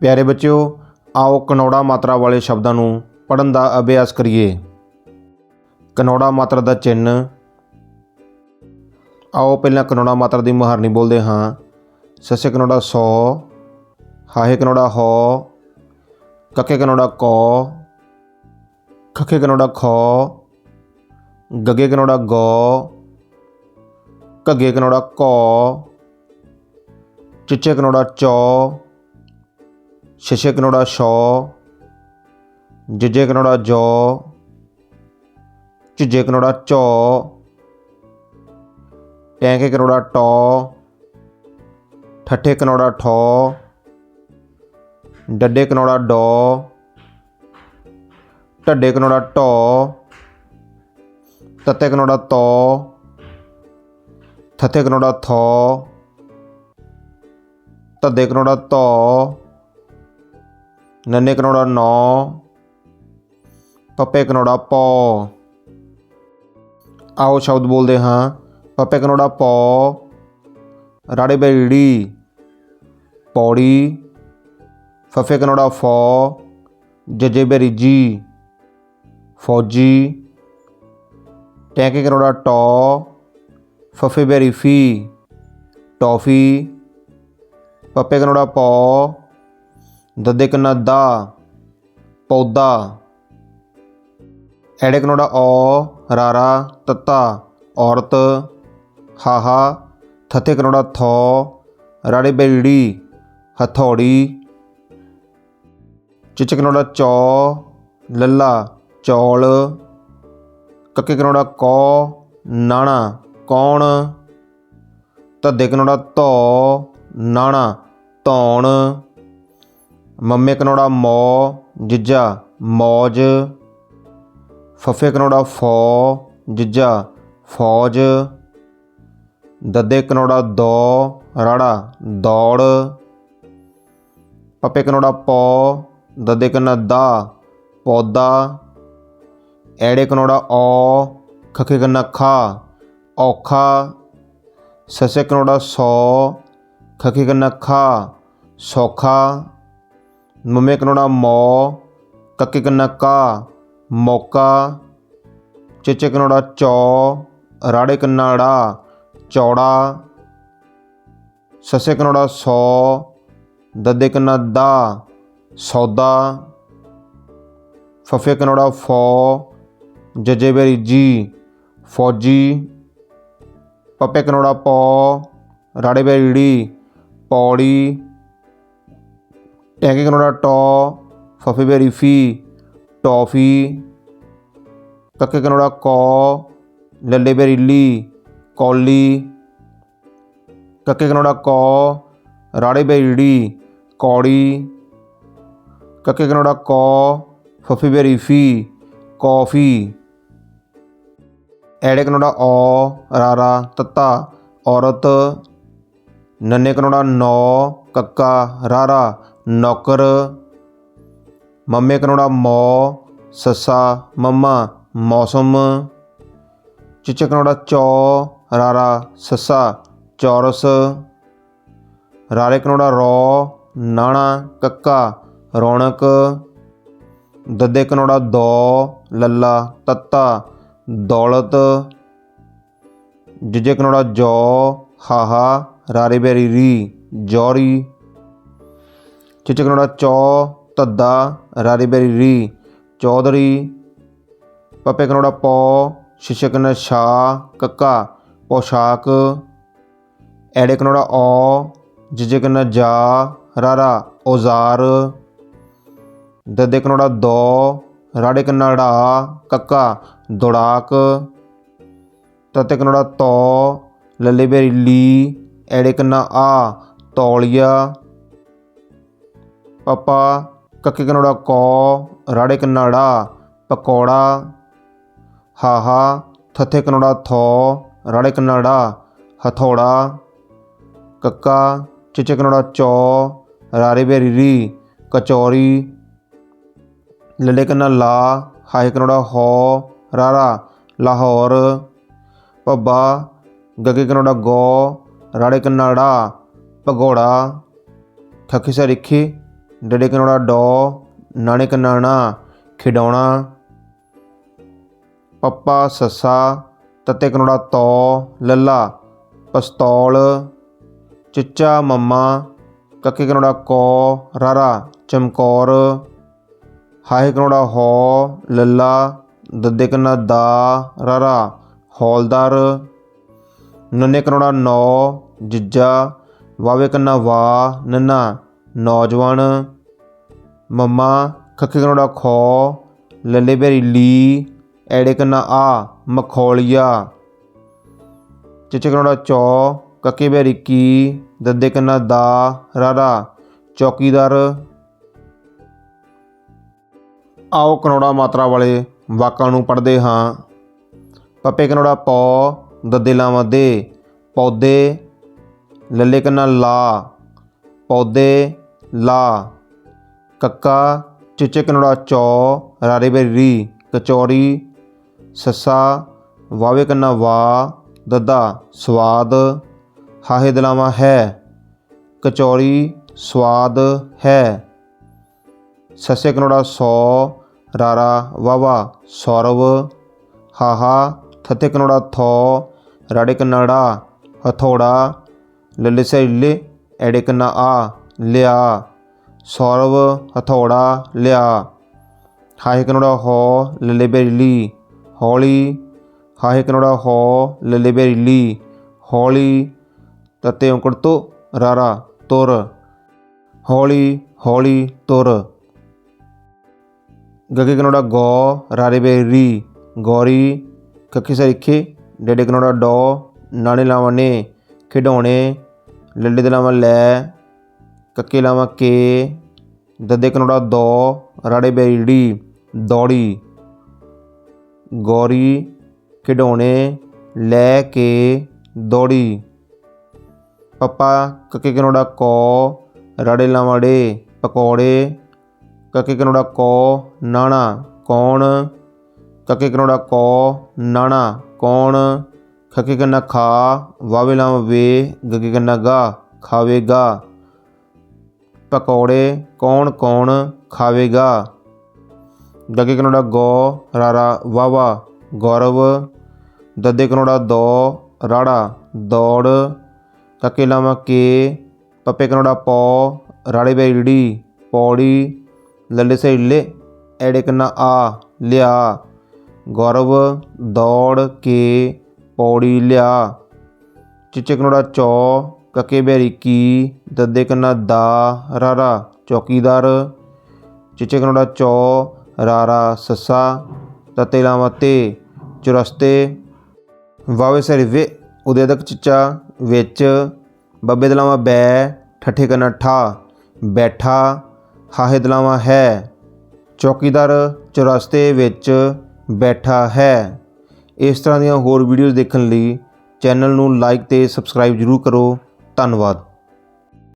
ਪਿਆਰੇ ਬੱਚਿਓ, ਆਓ ਕਨੌੜਾ ਮਾਤਰਾ ਵਾਲੇ ਸ਼ਬਦਾਂ ਨੂੰ ਪੜ੍ਹਨ ਦਾ ਅਭਿਆਸ ਕਰੀਏ। ਕਨੌੜਾ ਮਾਤਰਾ ਦਾ ਚਿੰਨ ਆਓ ਪਹਿਲਾਂ ਕਨੌੜਾ ਮਾਤਰਾ ਦੀ ਮੁਹਾਰਨੀ ਬੋਲਦੇ ਹਾਂ। ਸੱਸੇ ਕਨੌੜਾ ਸੌ, ਹਾਹੇ ਕਨੌੜਾ ਹੋ, ਕੱਕੇ ਕਨੌੜਾ ਕੋ, ਖੱਖੇ ਕਨੌੜਾ ਖੋ, ਗੱਗੇ ਕਨੌੜਾ ਗੋ, ਘੱਗੇ ਕਨੌੜਾ ਕੋ, ਚਿੱਚੇ ਕਨੌੜਾ ਚੌ ਛਿਛੇ ਕਨੋੜਾ ਛੋ ਜੱਜੇ ਕਨੋੜਾ ਜੋ, ਝਿੱਜੇ ਕਨੋੜਾ ਚੌ ਟੈਂਕੇ ਕਨੌੜਾ ਟੌ, ਠੱਠੇ ਕਨੋੜਾ ਠੌ, ਡੱਡੇ ਕਨੋੜਾ ਡੌ, ਢੱਡੇ ਕਨੋੜਾ ਢੋ, ਤੱਤੇ ਕਨੋੜਾ ਤੋ, ਥੱਥੇ ਕਨੋੜਾ ਥੋ, ਤੱਦੇ ਕਨੌੜਾ ਧੋ ਨੰਨੇ ਕਨੋੜਾ ਨੌ, ਪੱਪੇ ਕਨੋੜਾ ਪੌ। ਆਓ ਸ਼ਬਦ ਬੋਲਦੇ ਹਾਂ, ਪੱਪੇ ਕਨੋੜਾ ਪੌ, ਰਾੜੇ ਬੇੜੀ ਪੌੜੀ, ਫਫੇ ਕਨੋੜਾ ਫੌ, ਜਜੇ ਬੇਰੀਜੀ, ਫੌਜੀ, ਟੈਂਕੇ ਕਨੋੜਾ ਟੋ, ਫਫੇ ਬੇਰੀਫੀ ਟੌਫੀ, ਪੱਪੇ ਕਨੋੜਾ ਪੌ ਦੱਦੇ ਕਨਾ ਦਾ, ਪੌਦਾ। ਐੜੇ ਕਨੌੜਾ ਔ, ਰਾਰਾ, ਤੱਤਾ, ਔਰਤ। ਹਾਹਾ ਥੱਥੇ ਕਨੌੜਾ ਥੋ, ਰਾੜੇ ਬੇੜੀ, ਹਥੌੜੀ। ਚਿੱਚ ਕਨੋੜਾ ਚੌ, ਲੱਲਾ, ਚੌਲ। ਕੱਕੇ ਕਨੌੜਾ ਕੌ, ਨਾਣਾ, ਕੌਣ। ਧੱਦੇ ਕਨੌੜਾ ਧੌ, ਨਾਣਾ, ਧੌਣ। ਮੰਮੇ ਕਨੌੜਾ ਮੌ, ਜਿੱਜਾ ਮੌਜ। ਫਫੇ ਕਨੌੜਾ ਫੌ, ਜਿੱਜਾ ਫੌਜ। ਦੱਦੇ ਕਨੌੜਾ ਦੋ, ਰਾੜਾ ਦੌੜ। ਪੱਪੇ ਕਨੌੜਾ ਪੌ, ਦੱਦੇ ਕਨਾ ਦਾ, ਪੌਦਾ। ਐੜੇ ਕਨੌੜਾ ਔ, ਖਖੇ ਕਨਾ ਖਾ, ਔਖਾ। ਸਸੇ ਕਨੌੜਾ ਸੌ, ਖਖੇ ਕਨਾ ਖਾ, ਸੌਖਾ। ਮੰਮੇ ਕਨੌੜਾ ਮੌ, ਕੱਕੇ ਕੰਨਾ ਕਾ, ਮੌਕਾ, ਚੇਚੇ ਕਨੌੜਾ ਚੌ, ਰਾੜੇ ਕਨਾੜਾ ਚੌੜਾ, ਸੱਸੇ ਕਨੌੜਾ ਸੌ, ਦੱਦੇ ਕਨਾ ਦਾ, ਸੌਦਾ, ਫਫੇ ਕਨੋੜਾ ਫੌ, ਜੱਜੇ ਬੇਰੀ ਜੀ, ਫੌਜੀ, ਪੱਪੇ ਕਨੌੜਾ ਪੌ, ਰਾੜੇ ਬੇੜੀ ਪੌੜੀ ਟੈਂਕੇ ਕਨੌੜਾ ਟੋ, ਫਫੇ ਬੇਰੀ ਫੀ, ਟੌਫੀ। ਕੱਕੇ ਕਨੋੜਾ ਕੌ, ਲੱਲੇ ਬੇਰੀਲੀ ਕੌਲੀ। ਕੱਕੇ ਕਨੋੜਾ ਕੌ, ਰਾੜੇ ਬੇੜੀ ਕੌੜੀ। ਕੱਕੇ ਕਨੋੜਾ ਕੌ, ਫਫੇ ਬਰੀਫੀ ਕੌਫੀ। ਐੜੇ ਕਨੋੜਾ ਔ, ਰਾਰਾ, ਤੱਤਾ, ਔਰਤ। ਨੰਨੇ ਕਨੋੜਾ ਨੌ, ਕੱਕਾ, ਰਾਰਾ। ਨੌਕਰ, ਮੰਮੇ ਕਨੌੜਾ ਮੌ, ਸੱਸਾ ਮੰਮਾ ਮੌਸਮ, ਚਿੱਚੇ ਕਨੌੜਾ ਚੌ, ਰਾਰਾ ਸੱਸਾ ਚੌਰਸ, ਰਾਰੇ ਕਨੌੜਾ ਰੌ, ਨਾਣਾ ਕੱਕਾ ਰੌਣਕ, ਦੱਦੇ ਕਨੌੜਾ ਦੌ, ਲੱਲਾ ਤੱਤਾ ਦੌਲਤ, ਜਿਜੇ ਕਨੌੜਾ ਜੋ ਹਾਹਾ ਰਾਰੇ ਬੇਰੀ ਰੀ, ਜੌਰੀ ਚਿੱਚੇ ਕਨੌੜਾ ਚੌ ਤੱਦਾ ਰਾਰੀ ਬੇਰੀ ਰੀ, ਚੌਧਰੀ ਪੱਪੇ ਕਨੋੜਾ ਪੌ ਸ਼ਿਸ਼ੇ ਕਨੌੜਾ ਸ਼ਾ, ਕੱਕਾ, ਪੋਸ਼ਾਕ ਐੜੇ ਕਨੋੜਾ ਔ ਜਿਜੇ ਕਨੌੜਾ ਜਾ, ਰਾਰਾ, ਔਜ਼ਾਰ ਦੱਦੇ ਕਨੌੜਾ ਦੋ ਰਾੜੇ ਕਨੌੜਾ ਕੱਕਾ, ਦੌੜਾਕ ਤਤੇ ਕਨੌੜਾ ਤੋ ਲੱਲੇ ਬੇਰੀ ਲੀ ਐੜੇ ਕਨਾ ਆ, ਤੌਲੀਆ ਪਪਾ, ਕੱਕੇ ਕਨੌੜਾ ਕੌ, ਰਾੜੇ ਕਨਾੜਾ, ਪਕੌੜਾ, ਹਾਹਾ, ਥੱਥੇ ਕਨੌੜਾ ਥੋ, ਰਾੜੇ ਕਨਾੜਾ, ਹਥੌੜਾ, ਕੱਕਾ, ਚਿਚੇ ਕਨੌੜਾ ਚੌ, ਰਾਰੇ ਬੇਰੀ ਕਚੌਰੀ, ਲੱਲੇ ਕਨਾ ਲਾ, ਹਾਹੇ ਕਨੌੜਾ ਹੋ, ਰਾਰਾ, ਲਾਹੌਰ ਪੱਬਾ ਗੱਗੇ ਕਨੌੜਾ ਗੋ, ਰਾੜੇ ਕਨਾੜਾ, ਭਗੌੜਾ ਥੱਕੀ ਸਾ ਰਿਖੀ ਡੜੇ ਕਨੋੜਾ ਡੋ, ਨਾਣੇ ਕਨਾਣਾ, ਖਿਡੌਣਾ, ਪੱਪਾ ਸੱਸਾ, ਤੱਤੇ ਕਨੋੜਾ ਤੋ, ਲੱਲਾ, ਪਸਤੌਲ, ਚਿੱਚਾ ਮੰਮਾ, ਕੱਕੇ ਕਨੋੜਾ ਕੋ, ਰਾਰਾ, ਚਮਕੌਰ, ਹਾਹੇ ਕਨੋੜਾ ਹੋ, ਲੱਲਾ, ਦੱਦੇ ਕਨਾ ਦਾ, ਰਾਰਾ, ਹੌਲਦਾਰ, ਨੰਨੇ ਕਨੋੜਾ ਨੌ, ਜਿੱਜਾ ਵਾਵੇ ਕੰਨਾ ਵਾ ਨੰਨਾ ਨੌਜਵਾਨ, ਮੰਮਾ, ਖੱਖੇ ਕਨੋੜਾ ਖੋ, ਲੱਲੇ ਬੇਰੀ ਲੀ, ਐੜੇ ਕੰਨਾ ਆ, ਮਖੌਲੀਆ। ਚਿੱਚੇ ਕਨੋੜਾ ਚੌ, ਕੱਕੇ ਬੇਰੀ ਕੀ, ਦੱਦੇ ਕੰਨਾ ਦਾ, ਰਾਰਾ, ਚੌਕੀਦਾਰ। ਆਓ ਕਨੋੜਾ ਮਾਤਰਾ ਵਾਲੇ ਵਾਕਾਂ ਨੂੰ ਪੜ੍ਹਦੇ ਹਾਂ। ਪੱਪੇ ਕਨੋੜਾ ਪੌ, ਦੱਦੇ ਲਾਵਾਂ ਦੇ, ਪੌਦੇ, ਲੱਲੇ ਕੰਨਾ ਲਾ, ਪੌਦੇ ਲਾ। ਕੱਕਾ ਚਿੱਚੇ ਕਨੋੜਾ ਚੌ, ਰਾਰੇ ਬੇਰੀ, ਕਚੌਰੀ, ਸੱਸਾ, ਵਾਵੇ ਕੰਨਾ ਵਾ, ਦੱਦਾ, ਸਵਾਦ, ਹਾਹੇ ਦਲਾਵਾਂ ਹੈ। ਕਚੌਰੀ, ਸਵਾਦ ਹੈ। ਸੱਸੇ ਕਨੋੜਾ ਸੌ, ਰਾਰਾ ਵਾਵਾ, ਸੌਰਵ, ਹਾਹਾ ਥੱਤੇ ਕਨੋੜਾ ਥੋ, ਰਾੜੇ ਕਨਾੜਾ ਹਥੋੜਾ, ਲੱਲੇ ਸੈਲੇ ਐੜੇ ਕਨਾ ਆ। ਲਿਆ। ਸੌਰਵ ਹਥੌੜਾ ਲਿਆ। ਹਾਹੇ ਕਨੋੜਾ ਹੋ ਲੱਲੇ ਬੇਲੀ ਹੌਲੀ। ਹਾਹੇ ਕਨੋੜਾ ਹੋ ਲੱਲੇ ਬੇਲੀ ਹੌਲੀ। ਤਤੇ ਔਂਕੜ ਤੋ ਰਾਰਾ ਤੁਰ। ਹੌਲੀ ਹੌਲੀ ਤੁਰ। ਗਗੇ ਕਨੋੜਾ ਗੋ, ਰਾਰੇ ਬੇਰੀ ਗੌਰੀ। ਕੱਖੇ ਸਰੀਖੇ, ਡੇਡੇ ਕਨੋੜਾ ਡੋ। ਨਾਣੇ ਲਾਵਾਂ ਨੇ, ਖਿਡੌਣੇ। ਲੱਲੇ ਦੇ ਲਾਵਾਂ ਲੈ। ਕੱਕੇ ਲਾਵਾਂ ਕੇ, ਦੱਦੇ ਕਨੋੜਾ ਦੋ, ਰਾੜੇ ਬੇੜੀ, ਦੌੜੀ, ਗੌਰੀ, ਖਿਡੌਣੇ ਲੈ ਕੇ ਦੌੜੀ। ਪਪਾ, ਕੱਕੇ ਕਨੋੜਾ ਕੋ, ਰਾੜੇ ਲਾਵਾੜੇ, ਪਕੌੜੇ, ਕੱਕੇ ਕਨੋੜਾ ਕੋ, ਨਾਣਾ, ਕੌਣ, ਕੱਕੇ ਕਨੋੜਾ ਕੋ, ਨਾਣਾ, ਕੌਣ, ਖੱਕੇ ਕੰਨਾ ਖਾ, ਵਾਵੇ ਲਾਮ ਵੇ, ਗੱਗੇ ਕੰਨਾ ਗਾ ਖਾਵੇਗਾ ਪਕੌੜੇ ਕੌਣ ਕੌਣ ਖਾਵੇਗਾ? ਗੱਗੇ ਕਨੋੜਾ ਗੋ, ਰਾਰਾ ਵਾਵਾ ਗੌਰਵ। ਦੱਦੇ ਕਨੋੜਾ ਦੋ, ਰਾੜਾ ਦੌੜ। ਕੱਕੇ ਲਾਵਾਂ ਕੇ, ਪੱਪੇ ਕਨੋੜਾ ਪੌ, ਰਾੜੇ ਬੇੜੀ ਪੌੜੀ। ਲੱਲੇ ਸੇਲੇ ਐੜੇ ਕੰਨਾ ਆ, ਲਿਆ। ਗੌਰਵ, ਦੌੜ ਕੇ, ਪੌੜੀ ਲਿਆ। ਚਿੱਚੇ ਕਨੋੜਾ ਚੌ ਕੱਕੇ ਬੇਰੀ ਕੀ, ਦੱਦੇ ਕੰਨਾ ਦਾ, ਰਾਰਾ, ਚੌਕੀਦਾਰ, ਚਿੱਚੇ ਕਨੋੜਾ ਚੌ, ਰਾਰਾ ਸੱਸਾ, ਤਤੇ ਲਾਵਾਂ ਤੇ, ਚੁਰਸਤੇ, ਵਾਵੇ ਸਰੀ ਵੇ, ਉਦੇਦਕ ਚਿੱਚਾ, ਵਿੱਚ, ਬੱਬੇ ਦਲਾਵਾਂ ਬੈ, ਠੱਠੇ ਕੰਨਾ ਠਾ, ਬੈਠਾ, ਹਾਹੇ ਦਲਾਵਾਂ ਹੈ, ਚੌਕੀਦਾਰ, ਚੁਰਸਤੇ, ਵਿੱਚ, ਬੈਠਾ ਹੈ। ਇਸ ਤਰ੍ਹਾਂ ਦੀਆਂ ਹੋਰ ਵੀਡੀਓਜ਼ ਦੇਖਣ ਲਈ ਚੈਨਲ ਨੂੰ ਲਾਈਕ ਤੇ ਸਬਸਕ੍ਰਾਈਬ ਜ਼ਰੂਰ ਕਰੋ। ਧੰਨਵਾਦ।